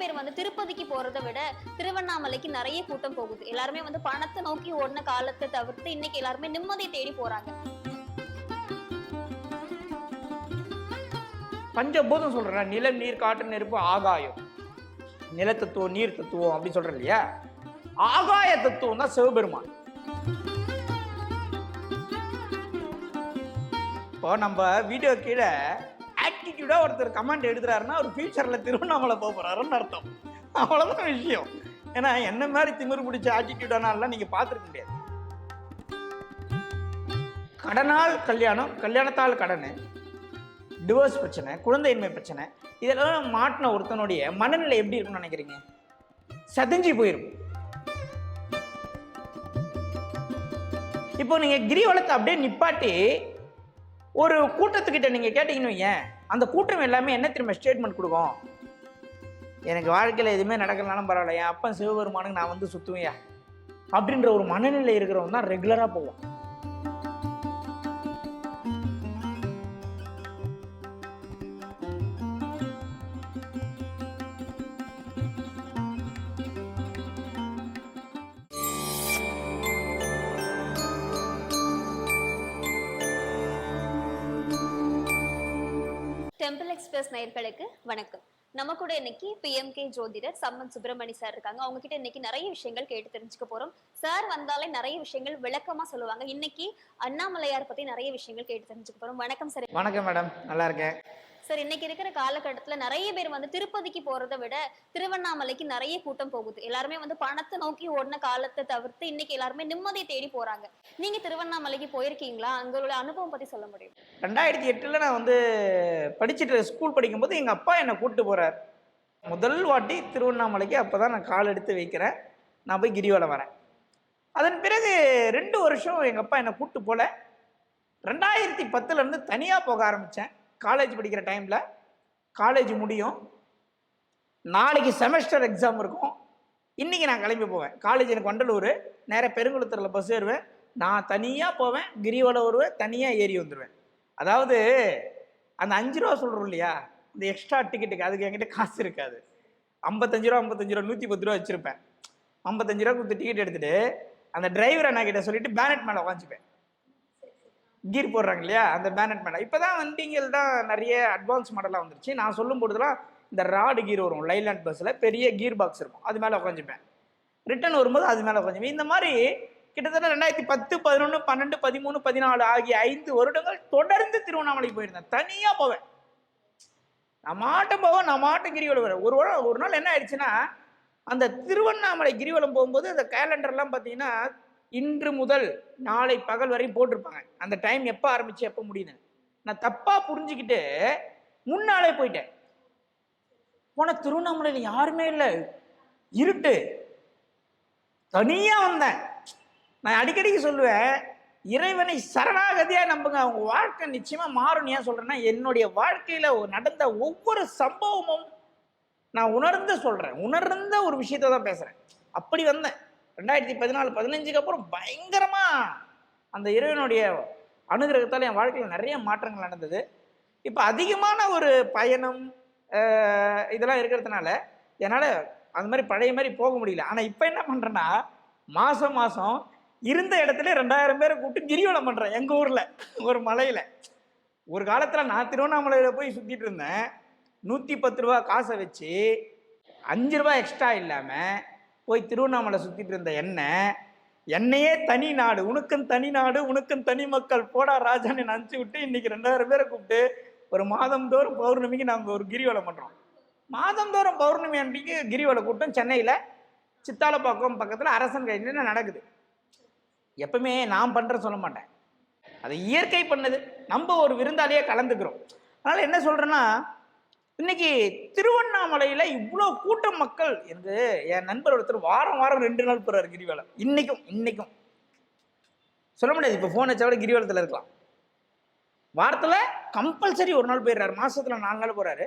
பேர் வந்து திருப்பதிக்கு போறதை விட திருவண்ணாமலைக்கு நிறைய கூட்டம் போகுது. எல்லாருமே வந்து பணத்தை நோக்கி ஓடின காலத்தை தவிர்த்து இன்னைக்கு எல்லாருமே நிம்மதியை தேடி போறாங்க. பஞ்சபூதம் சொல்றேன் நிலம் நீர் காற்று நெருப்பு ஆகாயம். நில தத்துவம் நீர் தத்துவம் அப்படின்னு சொல்றேன் இல்லையா? ஆகாய தத்துவம் தான் சிவபெருமான். இப்போ நம்ம வீடியோ கீழே ஆட்டிடியூடாக ஒருத்தர் கமெண்ட் எடுக்கிறாருன்னா அவர் ஃபியூச்சரில் திருவண்ணாமலை போக போறாருன்னு அர்த்தம். அவ்வளோதான் விஷயம். ஏன்னா என்ன மாதிரி திமிர் பிடிச்ச ஆட்டிடியூடானாலாம் நீங்க பார்த்துருக்க முடியாது. கடனால் கல்யாணம் கல்யாணத்தால் கடன் டிவோர்ஸ் பிரச்சனை குழந்தையின்மை பிரச்சனை இதெல்லாம் மாட்டின ஒருத்தனுடைய மனநிலை எப்படி இருக்கும்னு நினைக்கிறீங்க? சதஞ்சி போயிருக்கும். இப்போ நீங்க கிரிவலத்தை அப்படியே நிப்பாட்டி ஒரு கூட்டத்துக்கிட்ட நீங்க கேட்டீங்கன்னு வையேன் அந்த கூட்டம் எல்லாமே என்ன திரும்ப ஸ்டேட்மெண்ட் கொடுக்கும்? எனக்கு வாழ்க்கையில் எதுவுமே நடக்கலனாலும் பரவாயில்ல என் அப்பன் சிவபெருமானுக்கு நான் வந்து சுற்றுவேன் அப்படின்ற ஒரு மனநிலை இருக்கிறவங்க தான் ரெகுலராக போவான். டெம்பிள் நேயர்களுக்கு வணக்கம். நம்ம கூட இன்னைக்கு பிஎம்கே ஜோதிடர் சம்மன் சுப்பிரமணி சார் இருக்காங்க. அவங்க கிட்ட இன்னைக்கு நிறைய விஷயங்கள் கேட்டு தெரிஞ்சுக்க போறோம். சார் வந்தாலே நிறைய விஷயங்கள் விளக்கமா சொல்லுவாங்க. இன்னைக்கு அண்ணாமலையார் பத்தி நிறைய விஷயங்கள் கேட்டு தெரிஞ்சுக்க போறோம். வணக்கம் சார் வணக்கம் மேடம் நல்லா இருக்கேன். சார் இன்னைக்கு இருக்கிற காலகட்டத்துல நிறைய பேர் வந்து திருப்பதிக்கு போறதை விட திருவண்ணாமலைக்கு நிறைய கூட்டம் போகுது. எல்லாருமே வந்து பணத்தை நோக்கி ஓடின காலத்தை தவிர்த்து இன்னைக்கு எல்லாருமே நிம்மதியை தேடி போறாங்க. நீங்க திருவண்ணாமலைக்கு போயிருக்கீங்களா? அங்களோட அனுபவம் பத்தி சொல்ல முடியும்? ரெண்டாயிரத்தி எட்டில் நான் வந்து படிச்சுட்டு ஸ்கூல் படிக்கும்போது எங்கள் அப்பா என்னை கூப்பிட்டு போகிறார் முதல் வாட்டி திருவண்ணாமலைக்கு அப்போ தான் நான் கால் எடுத்து வைக்கிறேன். நான் போய் கிரிவலம் வரேன். அதன் பிறகு ரெண்டு வருஷம் எங்கள் அப்பா என்னை கூப்பிட்டு போல. ரெண்டாயிரத்தி பத்துலேருந்து தனியாக போக ஆரம்பித்தேன் காலேஜ் படிக்கிற டைமில் காலேஜ் முடியும். நாளைக்கு செமஸ்டர் எக்ஸாம் இருக்கும். இன்றைக்கி நான் கிளம்பி போவேன். காலேஜ் எனக்கு வண்டலூர். நேராக பெருங்குளத்தூரில் பஸ் ஏறுவேன். நான் தனியாக போவேன். கிரிவலம் வருவேன். தனியாக ஏறி வந்துடுவேன் அதாவது அந்த அஞ்சு ரூபா சொல்கிறோம் இல்லையா? இந்த எக்ஸ்ட்ரா டிக்கெட்டுக்கு அதுக்கு என்கிட்ட காசு இருக்காது. ஐம்பத்தஞ்சு ரூபா ஐம்பத்தஞ்சு ரூபா நூற்றி பத்து ரூபா வச்சுருப்பேன். ஐம்பத்தஞ்சு ரூபா கொடுத்து டிக்கெட் எடுத்துகிட்டு அந்த டிரைவர் அண்ணா கிட்ட சொல்லிட்டு பேனட் மேலே உக்காந்துப்பேன் கீர் போடுறாங்க இல்லையா அந்த பேனட் மேலே இப்போ தான் வண்டிகள் தான் நிறைய அட்வான்ஸ் மாடலாக வந்துருச்சு. நான் சொல்லும் போதுலாம் இந்த ராடு கீர் வரும். லைலாண்ட் பஸ்ஸில் பெரிய கீர் பாக்ஸ் இருக்கும். அது மேலே உட்காந்துப்பேன் ரிட்டர்ன் வரும்போது அது மேலே உட்காந்துப்பேன் இந்த மாதிரி கிட்டத்தட்ட ரெண்டாயிரத்தி பத்து பதினொன்று பன்னெண்டு பதிமூணு பதினாலு ஆகிய ஐந்து வருடங்கள் தொடர்ந்து திருவண்ணாமலைக்கு போயிருந்தேன். தனியாக போவேன். நான் மாட்டம் போவேன். நான் மாட்டம் கிரிவலம் வரேன் ஒரு ஒரு நாள் என்ன ஆயிடுச்சுன்னா அந்த திருவண்ணாமலை கிரிவலம் போகும்போது அந்த கேலண்டர்லாம் பார்த்தீங்கன்னா இன்று முதல் நாளை பகல் வரையும் போட்டிருப்பாங்க. அந்த டைம் எப்போ ஆரம்பிச்சு எப்போ முடியுது நான் தப்பாக புரிஞ்சுக்கிட்டு முன்னாலே போயிட்டேன். போன திருவண்ணாமலையில் யாருமே இல்லை. இருட்டு. தனியாக வந்தேன். நான் அடிக்கடிக்கு சொல்லுவேன் இறைவனை சரணாகதியாக நம்புங்க. அவங்க வாழ்க்கை நிச்சயமாக மாறும் ஏன் சொல்கிறேன்னா என்னுடைய வாழ்க்கையில் நடந்த ஒவ்வொரு சம்பவமும் நான் உணர்ந்து சொல்கிறேன் உணர்ந்த ஒரு விஷயத்தை தான் பேசுகிறேன் அப்படி வந்தேன். ரெண்டாயிரத்தி பதினாலு பதினஞ்சுக்கு அப்புறம் பயங்கரமாக அந்த இறைவனுடைய அனுகிரகத்தால் என் வாழ்க்கையில் நிறைய மாற்றங்கள் நடந்தது. இப்போ அதிகமான ஒரு பயணம் இதெல்லாம் இருக்கிறதுனால என்னால் அந்த மாதிரி பழைய மாதிரி போக முடியல. ஆனால் இப்போ என்ன பண்ணுறேன்னா மாதம் மாதம் இருந்த இடத்துல ரெண்டாயிரம் பேரை கூப்பிட்டு கிரிவலம் பண்ணுறேன் எங்கள் ஊரில் ஒரு மலையில். ஒரு காலத்தில் நான் திருவண்ணாமலையில் போய் சுற்றிட்டு இருந்தேன். நூற்றி பத்து ரூபா காசை வச்சு அஞ்சு ரூபா எக்ஸ்ட்ரா இல்லாமல் போய் திருவண்ணாமலை சுற்றிட்டு இருந்த எண்ணெய் என்னையே தனி நாடு உனக்கும் தனி நாடு உனக்கும் தனி மக்கள் போடா ராஜான்னு நினச்சி விட்டு இன்னைக்கு ரெண்டாயிரம் பேரை கூப்பிட்டு ஒரு மாதந்தோறும் பௌர்ணமிக்கு நாங்கள் ஒரு கிரிவலம் பண்ணுறோம் மாதந்தோறும் பௌர்ணமி அன்றைக்கு கிரிவலம் கூட்டம் சென்னையில் சித்தாலப்பாக்கம் பக்கத்தில் அரசன் கையில் நடக்குது. எப்பவுமே நான் பண்ணுறேன் சொல்ல மாட்டேன். அது இயற்கை பண்ணது. நம்ம ஒரு விருந்தாளியே கலந்துக்கிறோம். அதனால் என்ன சொல்கிறேன்னா இன்னைக்கு திருவண்ணாமலையில இவ்வளோ கூட்டம் மக்கள் எனக்கு என் நண்பர் ஒருத்தர் வாரம் வாரம் ரெண்டு நாள் போறாரு கிரிவலம். இன்னைக்கும் இன்னைக்கும். சொல்ல முடியாது இப்போ ஃபோன் வச்சா கூட கிரிவலத்தில் இருக்கலாம். வாரத்தில் கம்பல்சரி ஒரு நாள் போயிடுறாரு. மாசத்துல நாலு நாள் போகிறாரு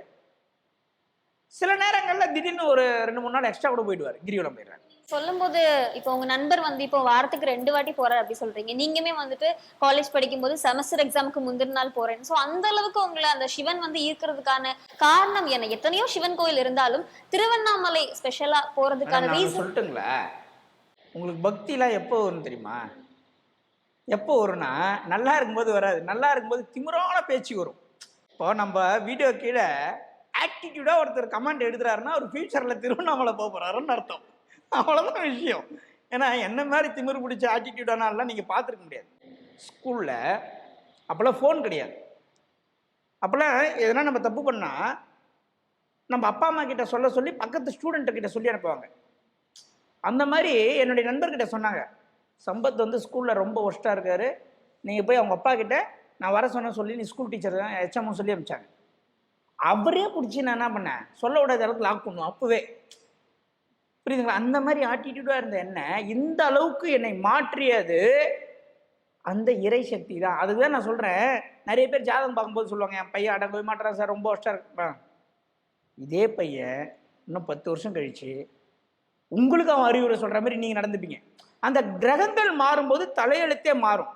சில நேரங்களில் திடீர்னு ஒரு ரெண்டு மூணு நாள் எக்ஸ்ட்ரா கூட போயிடுவார். கிரிவலம் போயிடுறாரு. சொல்லும்போது இப்போ உங்க நண்பர் வந்து இப்போ வாரத்துக்கு ரெண்டு வாட்டி போறாரு அப்படி சொல்றீங்க. நீங்களுமே வந்துட்டு காலேஜ் படிக்கும்போது செமஸ்டர் எக்ஸாமுக்கு முந்தின நாள் போறேன் சோ அந்த அளவுக்கு உங்களை அந்த சிவன் வந்து ஈர்க்கிறதுக்கான காரணம் என்ன? எத்தனையோ சிவன் கோயில் இருந்தாலும் திருவண்ணாமலை ஸ்பெஷலா போறதுக்கான ரீசன் சொல்லட்டுங்களா உங்களுக்கு பக்திலாம் எப்போ வரும் தெரியுமா? எப்போ வரும்னா நல்லா இருக்கும்போது வராது. நல்லா இருக்கும்போது திமிரான பேச்சு வரும். இப்போ நம்ம வீடியோ கீழே ஆட்டிடியூடாக ஒருத்தர் கமெண்ட் எடுத்துறாருன்னா அவர் ஃபியூச்சரில் திருவண்ணாமலை போக போகிறாருன்னு அர்த்தம். அவ்வளோதான் விஷயம். ஏன்னா என்ன மாதிரி திமிர் பிடிச்ச ஆட்டிடியூடானாலாம் நீங்கள் பார்த்துருக்க முடியாது. ஸ்கூலில் அப்போல்லாம் ஃபோன் கிடையாது. அப்போல்லாம் எதனா நம்ம தப்பு பண்ணால் நம்ம அப்பா அம்மா கிட்ட சொல்ல சொல்லி பக்கத்து ஸ்டூடெண்ட்டு கிட்ட சொல்லி அனுப்புவாங்க. அந்த மாதிரி என்னுடைய நண்பர்கிட்ட சொன்னாங்க. சம்பத் வந்து ஸ்கூலில் ரொம்ப ஒஸ்ட்டாக இருக்காரு. நீங்கள் போய் அவங்க அப்பா கிட்ட நான் வர சொன்ன சொல்லி நீ ஸ்கூல் டீச்சர் தான் ஹெச்எம்ஓ சொல்லி அனுப்பிச்சாங்க. அவரே பிடிச்சி நான் என்ன பண்ணேன்? சொல்ல விடாத அளவுக்கு லாக் பண்ணுவோம் அப்போவே. புரியுதுங்களா? அந்த மாதிரி ஆட்டிடியூடாக இருந்த என்ன? இந்த அளவுக்கு என்னை மாற்றியது அந்த இறை சக்தி தான். அதுக்கு தான் நான் சொல்கிறேன் நிறைய பேர் ஜாதகம் பார்க்கும்போது சொல்லுவாங்க என் பையன் அடங்கவே மாட்டேறான் சார் ரொம்ப வருஷம் இருப்பான் இதே பையன் இன்னும் பத்து வருஷம் கழிச்சு உங்களுக்கு அவன் அறிவுரை சொல்கிற மாதிரி நீங்கள் நடந்துப்பீங்க. அந்த கிரகங்கள் மாறும்போது தலையெழுத்தே மாறும்.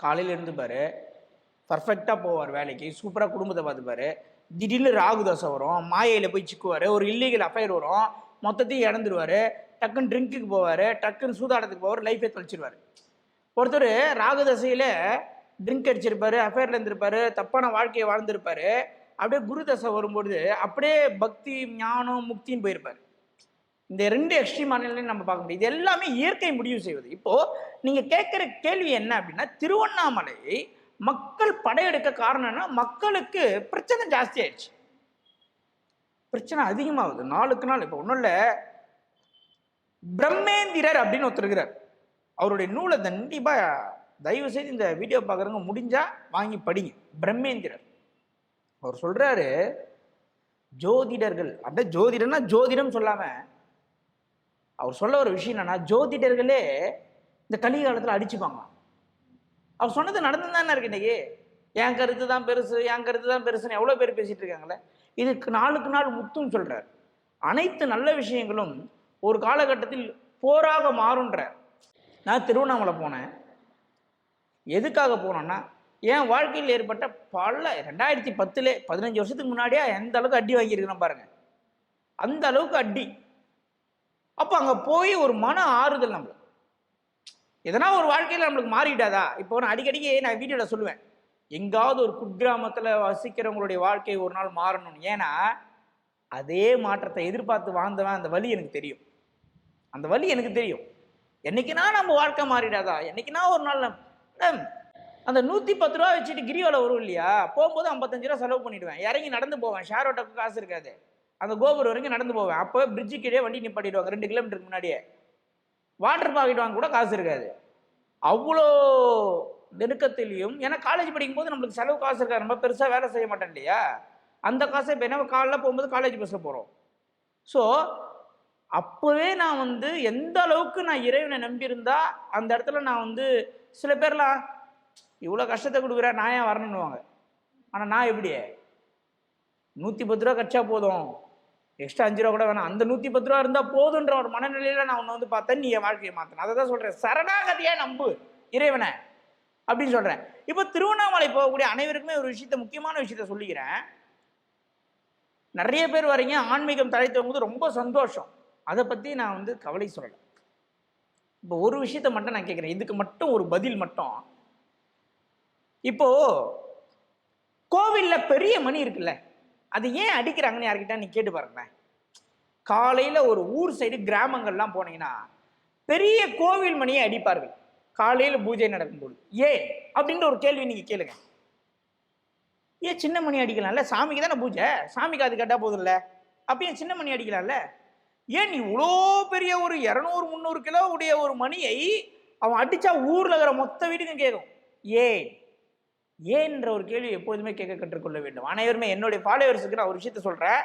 காலையில் இருந்து பாரு. பர்ஃபெக்டாக போவார் வேலைக்கு. சூப்பராக குடும்பத்தை பார்த்துப்பாரு. திடீர்னு ராகு தசை வரும். மாயையில் போய் சிக்குவார். ஒரு இல்லீகல் அஃபைர் வரும். மொத்தத்தையும் இறந்துருவார் டக்குன்னு ட்ரிங்க்குக்கு போவார். டக்குன்னு சூதாட்டத்துக்கு போவார். லைஃபே தொலைச்சிருவார். ஒருத்தர் ராகு தசையில் ட்ரிங்க் அடிச்சிருப்பாரு அஃபேரில் இருந்திருப்பாரு தப்பான வாழ்க்கையை வாழ்ந்திருப்பார். அப்படியே குரு தசை வரும்பொழுது அப்படியே பக்தி ஞானம் முக்தின்னு போயிருப்பார். இந்த ரெண்டு எக்ஸ்ட்ரீமான நிலையும் நம்ம பார்க்க முடியும். இது எல்லாமே இயற்கை முடிவு செய்வது. இப்போது நீங்கள் கேட்குற கேள்வி என்ன அப்படின்னா திருவண்ணாமலை மக்கள் படையெடுக்க காரணம்னா மக்களுக்கு பிரச்சனை ஜாஸ்தி ஆயிடுச்சு பிரச்சனை அதிகமாகுது நாளுக்கு நாள். இப்போ ஒன்றும் இல்லை. பிரம்மேந்திரர் அப்படின்னு ஒருத்தர் இருக்கிறார். அவருடைய நூலை கண்டிப்பாக தயவு செய்து இந்த வீடியோ பார்க்குறவங்க முடிஞ்சால் வாங்கி படிங்க. பிரம்மேந்திரர். அவர் சொல்கிறாரு ஜோதிடர்கள் அப்படியே ஜோதிடர்னா ஜோதிடம் சொல்லாமல் அவர் சொல்ல ஒரு விஷயம் என்னன்னா ஜோதிடர்களே இந்த கலிகாலத்தில் அடிச்சுப்பாங்களாம். அவர் சொன்னது நடந்து தானே இருக்கு இன்னைக்கு? என் கருத்து தான் பெருசு என் கருத்து தான் பெருசுன்னு எவ்வளோ பேர் பேசிட்டு இருக்காங்களே இதுக்கு நாளுக்கு நாள் முத்துன்னு சொல்றார். அனைத்து நல்ல விஷயங்களும் ஒரு காலகட்டத்தில் போராக மாறுன்றார் நான் திருவண்ணாமலை போனேன். எதுக்காக போனோன்னா என் வாழ்க்கையில் ஏற்பட்ட பல ரெண்டாயிரத்தி பத்துல பதினஞ்சு வருஷத்துக்கு முன்னாடியே எந்த அளவுக்கு அடி வாங்கியிருக்கிறேன் பாருங்க. அந்த அளவுக்கு அடி. அப்போ அங்கே போய் ஒரு மன ஆறுதல் நம்மளுக்கு. எதனா ஒரு வாழ்க்கையில் நம்மளுக்கு மாறிட்டாதா? இப்போ நான் அடிக்கடிக்கு நான் வீடியோவில் சொல்லுவேன். எங்காவது ஒரு குக்கிராமத்தில் வசிக்கிறவங்களுடைய வாழ்க்கை ஒரு நாள் மாறணும் ஏன்னா அதே மாற்றத்தை எதிர்பார்த்து வாழ்ந்தவன் அந்த வழி எனக்கு தெரியும். அந்த வழி எனக்கு தெரியும். என்னைக்குனா நம்ம வாழ்க்கை மாறிடாதா? என்னைக்குனா ஒரு நாள் அந்த நூற்றி பத்து ரூபா வச்சுட்டு கிரிவலம் வரும் இல்லையா? போகும்போது ஐம்பத்தஞ்சு ரூபா செலவு பண்ணிடுவேன். இறங்கி நடந்து போவேன். ஷேர் ஆட்டோக்கு காசு இருக்காது. அந்த கோபுரம் வரைக்கும் நடந்து போவேன். அப்போ பிரிட்ஜு கீழே வண்டி நிப்பாட்டிடுவாங்க. ரெண்டு கிலோமீட்டருக்கு முன்னாடியே. வாட்டர் பாக்கெட் வாங்க கூட காசு இருக்காது. அவ்வளோ நெருக்கத்திலையும் ஏன்னா காலேஜ் படிக்கும்போது நம்மளுக்கு செலவு காசு இருக்காது. நம்ம பெருசாக வேலை செய்ய மாட்டோம் இல்லையா? அந்த காசை இப்போ என்ன காலைல போகும்போது காலேஜ் பஸ்ஸில் போகிறோம் ஸோ அப்போவே நான் வந்து எந்த அளவுக்கு நான் இறைவனை நம்பியிருந்தா அந்த இடத்துல நான் வந்து சில பேர்லாம் இவ்வளோ கஷ்டத்தை கொடுக்குற நான் ஏன் வரணுன்னுவாங்க ஆனால் நான் எப்படி நூற்றி பத்து ரூபா கட்சா போதும். எக்ஸ்ட்ரா அஞ்சு ரூபா கூட வேணாம். அந்த நூற்றி பத்து ரூபா இருந்தால் போதுன்ற ஒரு மனநிலையில் நான் உன்னை வந்து பார்த்தேன். நீ என் வாழ்க்கையை மாற்றணும் அதை தான் சொல்கிறேன் சரணாகதியாக நம்பு இறைவனை அப்படின்னு சொல்கிறேன் இப்போ திருவண்ணாமலை போகக்கூடிய அனைவருக்குமே ஒரு விஷயத்த முக்கியமான விஷயத்த சொல்லிக்கிறேன். நிறைய பேர் வரீங்க. ஆன்மீகம் தழைத்தவங்க ரொம்ப சந்தோஷம். அதை பற்றி நான் வந்து கவலை சொல்லலை. இப்போ ஒரு விஷயத்த மட்டும் நான் கேட்குறேன் இதுக்கு மட்டும் ஒரு பதில் மட்டும். இப்போது கோவிலில் பெரிய மணி இருக்குல்ல? அது ஏன் அடிக்கிறாங்கன்னு யார்கிட்ட நீ கேட்டு பாருங்களேன். காலையில் ஒரு ஊர் சைடு கிராமங்கள்லாம் போனீங்கன்னா பெரிய கோவில் மணியை அடிப்பார்கள். காலையில் பூஜை நடக்கும்போது ஏன்? அப்படின்ற ஒரு கேள்வி நீங்கள் கேளுங்க. ஏன் சின்ன மணி அடிக்கலாம்ல? சாமிக்கு தானே பூஜை? சாமிக்கு அது கேட்டால் போதும்ல? அப்போ ஏன் சின்ன மணி அடிக்கலாம்ல? ஏன் இவ்வளோ பெரிய ஒரு இரநூறு முந்நூறு கிலோ உடைய ஒரு மணியை அவன் அடித்தா ஊரில் இருக்கிற மொத்த வீட்டுக்கும் கேட்கும் ஏன்? ஏன்ற ஒரு கேள்வி எப்போதுமே கேட்க கற்றுக்கொள்ள வேண்டும். அனைவருமே என்னுடைய ஃபாலோவர்ஸுக்கு நான் ஒரு விஷயத்த சொல்கிறேன்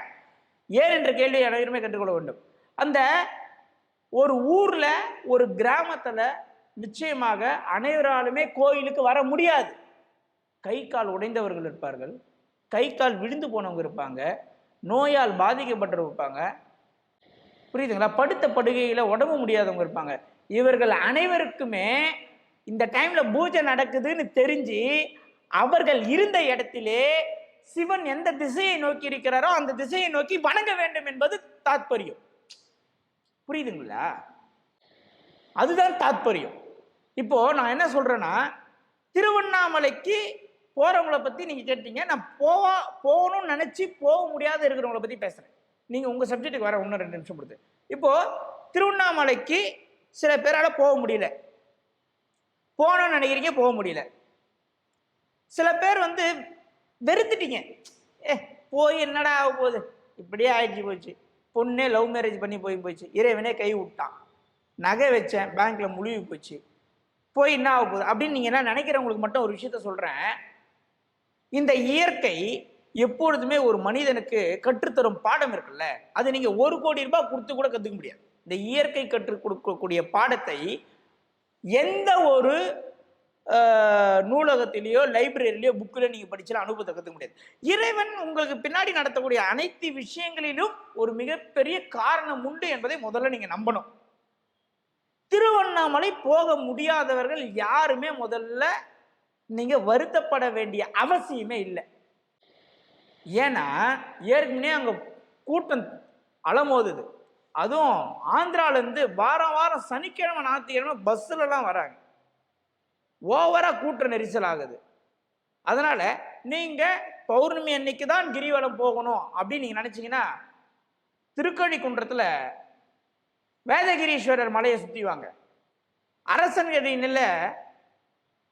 ஏன் என்ற கேள்வியை அனைவருமே கற்றுக்கொள்ள வேண்டும். அந்த ஒரு ஊரில் ஒரு கிராமத்தில் நிச்சயமாக அனைவராலுமே கோயிலுக்கு வர முடியாது. கை கால் உடைந்தவர்கள் இருப்பார்கள். கை கால் விழுந்து போனவங்க இருப்பாங்க. நோயால் பாதிக்கப்பட்டவங்க இருப்பாங்க. புரியுதுங்களா? படுத்த படுகையில் உடம்பு முடியாதவங்க இருப்பாங்க. இவர்கள் அனைவருக்குமே இந்த டைமில் பூஜை நடக்குதுன்னு தெரிஞ்சு அவர்கள் இருந்த இடத்திலே சிவன் எந்த திசையை நோக்கி இருக்கிறாரோ அந்த திசையை நோக்கி வணங்க வேண்டும் என்பது தாத்பரியம். புரியுதுங்களா? அதுதான் தாத்பரியம். இப்போ நான் என்ன சொல்றேன்னா திருவண்ணாமலைக்கு போறவங்கள பத்தி நீங்க கேட்டீங்க நான் போவா போகணும்னு நினைச்சு போக முடியாத இருக்கிறவங்கள பத்தி பேசுறேன். நீங்க உங்க சப்ஜெக்ட்டுக்கு வர இன்னும் ரெண்டு நிமிஷம் கொடுத்து. இப்போ திருவண்ணாமலைக்கு சில பேரால போக முடியல. போகணும்னு நினைக்கிறீங்க போக முடியல. சில பேர் வந்து வெறுத்துட்டீங்க. ஏ போய் என்னடா ஆக போகுது? இப்படியே ஆயிடுச்சு போச்சு. பொண்ணே லவ் மேரேஜ் பண்ணி போய் போச்சு. இறைவனே கை விட்டான். நகை வச்சேன். பேங்க்ல முழுகி போச்சு. போய் என்ன ஆக போகுது? அப்படின்னு நீங்க என்ன நினைக்கிறவங்களுக்கு மட்டும் ஒரு விஷயத்த சொல்றேன். இந்த இயற்கை எப்பொழுதுமே ஒரு மனிதனுக்கு கற்றுத்தரும் பாடம் இருக்குல்ல? அது நீங்க ஒரு கோடி ரூபாய் கொடுத்து கூட கத்துக்க முடியாது. இந்த இயற்கை கற்றுக் கொடுக்கக்கூடிய பாடத்தை எந்த ஒரு நூலகத்திலேயோ லைப்ரரியிலையோ புக்கில் நீங்கள் படிச்சாலும் அனுபவத்தை கற்றுக்க முடியாது. இறைவன் உங்களுக்கு பின்னாடி நடத்தக்கூடிய அனைத்து விஷயங்களிலும் ஒரு மிகப்பெரிய காரணம் உண்டு என்பதை முதல்ல நீங்கள் நம்பணும். திருவண்ணாமலை போக முடியாதவர்கள் யாருமே முதல்ல நீங்கள் வருத்தப்பட வேண்டிய அவசியமே இல்லை. ஏன்னா ஏற்கனவே அங்கே கூட்டம் அலமோதுது. அதுவும் ஆந்திராலேருந்து வாரம் வாரம் சனிக்கிழமை ஞாயிற்றுக்கிழமை பஸ்ஸுலலாம் வராங்க. ஓவராக கூட்ட நெரிசல் ஆகுது. அதனால் நீங்கள் பௌர்ணமி அன்னைக்கு தான் கிரிவலம் போகணும் அப்படின்னு நீங்க நினைச்சீங்கன்னா திருக்கழிக்குன்றத்துல வேதகிரீஸ்வரர் மலையை சுற்றிவாங்க அரசன் அரசன்கடியில்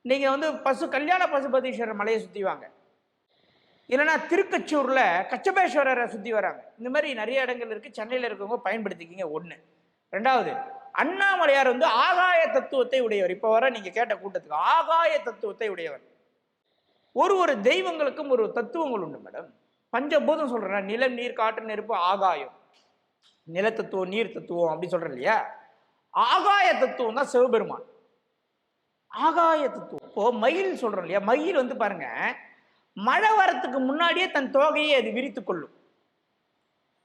நீங்கள் வந்து பசு கல்யாண பசுபதீஸ்வரர் மலையை சுற்றிவாங்க இல்லைன்னா திருக்கச்சூரில் கச்சபேஸ்வரரை சுற்றி வராங்க. இந்த மாதிரி நிறைய இடங்கள் இருக்குது சென்னையில் இருக்கவங்க பயன்படுத்திக்கிங்க. ஒன்று ரெண்டாவது அண்ணாமலையார் வந்து ஆகாய தத்துவத்தை உடையவர். இப்போ வர நீங்கள் கேட்ட கூட்டத்துக்கு ஆகாய தத்துவத்தை உடையவர். ஒரு ஒரு தெய்வங்களுக்கும் ஒரு தத்துவங்கள் உண்டு மேடம். பஞ்சபூதம் சொல்கிறேன் நிலம் நீர் காற்று நெருப்பு ஆகாயம். நிலத்தத்துவம் நீர் தத்துவம் அப்படி சொல்றேன் இல்லையா? ஆகாய தத்துவம் தான் சிவபெருமான். ஆகாய தத்துவம். இப்போ மயில் சொல்கிறோம் இல்லையா? மயில் வந்து பாருங்க மழை வரத்துக்கு முன்னாடியே தன் தோகையை அது விரித்து கொள்ளும்.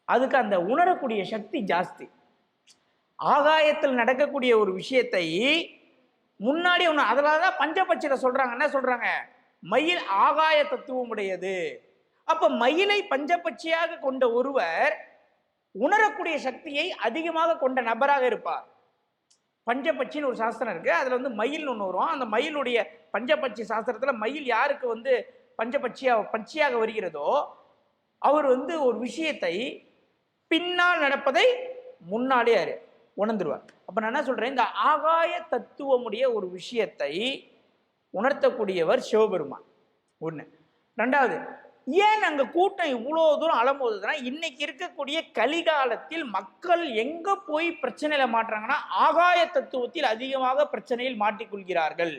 அதுக்கு அந்த உணரக்கூடிய சக்தி ஜாஸ்தி. ஆகாயத்தில் நடக்கக்கூடிய ஒரு விஷயத்தை முன்னாடி ஒன்று அதனால தான் பஞ்சபட்சியில் சொல்கிறாங்க என்ன சொல்கிறாங்க மயில் ஆகாய தத்துவம் உடையது அப்போ மயிலை பஞ்சபட்சியாக கொண்ட ஒருவர் உணரக்கூடிய சக்தியை அதிகமாக கொண்ட நபராக இருப்பார். பஞ்சபட்சின்னு ஒரு சாஸ்திரம் இருக்குது அதில் வந்து மயில் ஒன்று வரும். அந்த மயிலுடைய பஞ்சபட்சி சாஸ்திரத்தில் மயில் யாருக்கு வந்து பஞ்சபட்சியாக பட்சியாக வருகிறதோ அவர் வந்து ஒரு விஷயத்தை பின்னால் நடப்பதை முன்னாலே அறி உணர்ந்துருவார். அப்போ நான் என்ன சொல்கிறேன் இந்த ஆகாய தத்துவமுடைய ஒரு விஷயத்தை உணர்த்தக்கூடியவர் சிவபெருமான். ஒன்று ரெண்டாவது ஏன் அங்கே கூட்டம் இவ்வளோ தூரம் அலம்போதுன்னா இன்னைக்கு இருக்கக்கூடிய கலிகாலத்தில் மக்கள் எங்கே போய் பிரச்சனையில மாட்டுறாங்கன்னா ஆகாய தத்துவத்தில் அதிகமாக பிரச்சனையில் மாட்டிக்கொள்கிறார்கள்.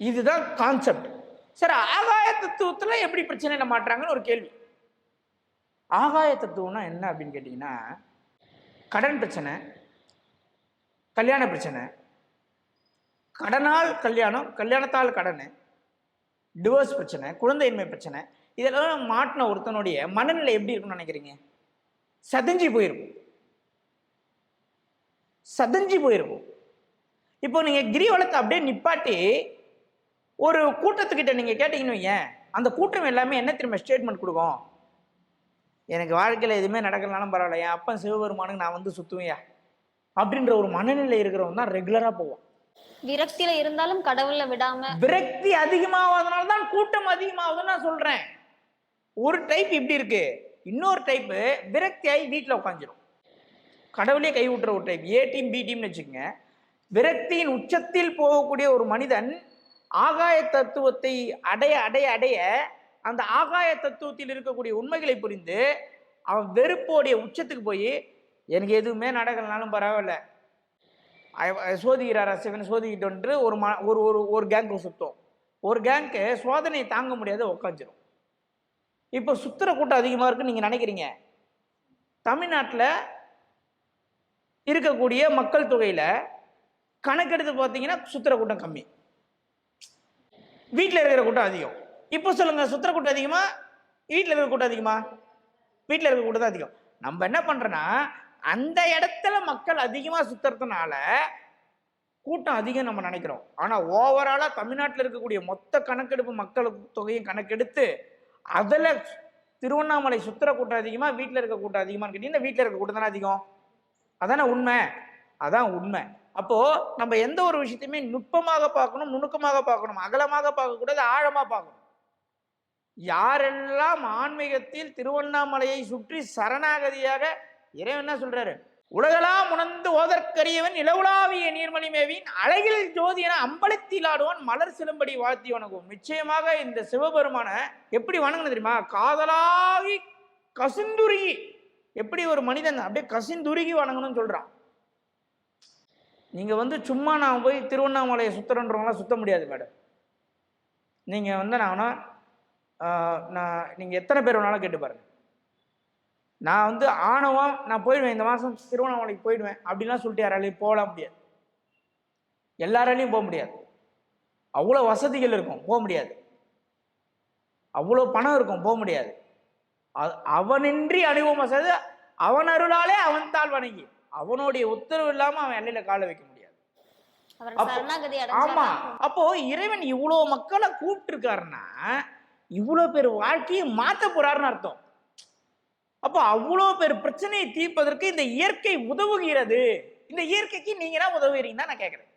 இதுதான் கான்செப்ட் சார் ஆகாய தத்துவத்தில் எப்படி பிரச்சனையில மாட்டுறாங்கன்னு ஒரு கேள்வி. ஆகாய தத்துவம்னா என்ன அப்படின்னு கேட்டிங்கன்னா கடன் பிரச்சனை கல்யாண பிரச்சனை. கடனால் கல்யாணம் கல்யாணத்தால் கடன் டிவோர்ஸ் பிரச்சனை குழந்தையின்மை பிரச்சனை இதெல்லாம் மாட்டின ஒருத்தனுடைய மனநிலை எப்படி இருக்கும்னு நினைக்கிறீங்க? சதஞ்சி போயிருக்கும். சதஞ்சி போயிருக்கும். இப்போ நீங்கள் கிரிவலத்தை அப்படியே நிப்பாட்டி ஒரு கூட்டத்துக்கிட்ட நீங்கள் கேட்டீங்கன்னு வையேன் அந்த கூட்டம் எல்லாமே என்ன திரும்ப ஸ்டேட்மெண்ட் கொடுக்கும்? எனக்கு வாழ்க்கையில் எதுவுமே நடக்கலனாலும் பரவாயில்ல என் அப்பன் சிவபெருமானுக்கு நான் வந்து சுற்றுவேன் அப்படின்ற ஒரு மனநிலை இருக்கிறவன் தான் ரெகுலரா போவான். விரக்தியில இருந்தாலும் கடவுளை விடாம விரக்தி அதிகமாவதனால தான் கூட்டம் அதிகமாகுதுன்னு நான் சொல்றேன். ஒரு டைப் இப்படி இருக்கு. இன்னொரு டைப்பு விரக்தியாகி வீட்டில் உட்காந்துரும் கடவுளே கை விட்டுற ஒரு டைப் ஏ டீம் பி டீம்னு வச்சுக்கோங்க. விரக்தியின் உச்சத்தில் போகக்கூடிய ஒரு மனிதன் ஆகாய தத்துவத்தை அடைய அடைய அடைய அந்த ஆகாய தத்துவத்தில் இருக்கக்கூடிய உண்மைகளை புரிந்து அவன் வெறுப்போடைய உச்சத்துக்கு போய் எனக்கு எதுவுமே நடக்கலனாலும் பரவாயில்ல. அவ- சோதிக்கிறாரா சிவன்? சோதிக்கிட்டு ஒரு ம ஒரு ஒரு ஒரு கேங்கு சுத்தம். ஒரு கேங்க்கு சோதனை தாங்க முடியாத உக்காஞ்சிரும். இப்போ சுத்துற கூட்டம் அதிகமாக இருக்குன்னு நீங்கள் நினைக்கிறீங்க? தமிழ்நாட்டில் இருக்கக்கூடிய மக்கள் தொகையில் கணக்கெடுத்து பார்த்தீங்கன்னா சுத்துற கூட்டம் கம்மி. வீட்டில் இருக்கிற கூட்டம் அதிகம். இப்போ சொல்லுங்கள் சுத்துற கூட்டம் அதிகமாக வீட்டில் இருக்கிற கூட்டம் அதிகமாக வீட்டில் இருக்கிற கூட்டம் தான் அதிகம். நம்ம என்ன பண்ணுறோன்னா அந்த இடத்துல மக்கள் அதிகமாக சுத்துறதுனால கூட்டம் அதிகம் நம்ம நினைக்கிறோம். ஆனால் ஓவராலாக தமிழ்நாட்டில் இருக்கக்கூடிய மொத்த கணக்கெடுப்பு மக்கள் தொகையும் கணக்கெடுத்து அதில் திருவண்ணாமலை சுத்துற கூட்டம் அதிகமாக வீட்டில் இருக்க கூட்டம் அதிகமானு கேட்டீங்கன்னா வீட்டில் இருக்க கூட்டம் தானே அதிகம். அதானே உண்மை. அதான் உண்மை. அப்போது நம்ம எந்த ஒரு விஷயத்தையுமே நுட்பமாக பார்க்கணும் நுணுக்கமாக பார்க்கணும் அகலமாக பார்க்கக்கூடாது ஆழமாக பார்க்கணும். யாரெல்லாம் ஆன்மீகத்தில் திருவண்ணாமலையை சுற்றி சரணாகதியாக இறைவன் என்ன சொல்றாரு? உலகெல்லாம் உணர்ந்து ஓதற்கரியவன் இளவுலாவிய நீர்மணி மேவின் அழகில் ஜோதி என அம்பலத்தில் ஆடுவான் மலர் சிலம்படி வாழ்த்தி வணங்கும். நிச்சயமாக இந்த சிவபெருமான எப்படி வணங்கணும் தெரியுமா? காதலாகி கசிந்துருகி. எப்படி ஒரு மனிதன் அப்படியே கசிந்துருகி வணங்கணும்னு சொல்றான். நீங்க வந்து சும்மா நான் போய் திருவண்ணாமலையை சுத்துறன்றவங்களாம் சுத்த முடியாது மேடம். நீங்க வந்து நான் நான் நீங்க எத்தனை பேர் வேணாலும் கேட்டு பாருங்க. நான் வந்து ஆணவம் நான் போயிடுவேன் இந்த மாதம் திருவண்ணாமலைக்கு போயிடுவேன் அப்படின்லாம் சொல்லிட்டு யாராலையும் போகலாம் முடியாது. எல்லாராலையும் போக முடியாது. அவ்வளோ வசதிகள் இருக்கும் போக முடியாது. அவ்வளோ பணம் இருக்கும் போக முடியாது. அ- அவனின்றி அனுபவம் வசதி அவன் அருளாலே அவன் தாள் வணங்கி அவனுடைய உத்தரவு இல்லாம அவன் எல்லையில காலை வைக்க முடியாது. ஆமா. அப்போ இறைவன் இவ்வளோ மக்களை கூப்பிட்டுருக்காருன்னா இவ்வளோ பேர் வாழ்க்கையை மாத்த போறாருன்னு அர்த்தம். அப்போ அவ்வளோ பேர் பிரச்சனையை தீர்ப்பதற்கு இந்த இயற்கை உதவுகிறது. இந்த இயற்கைக்கு நீங்க தான் உதவுகிறீங்க தான் நான் கேட்குறேன்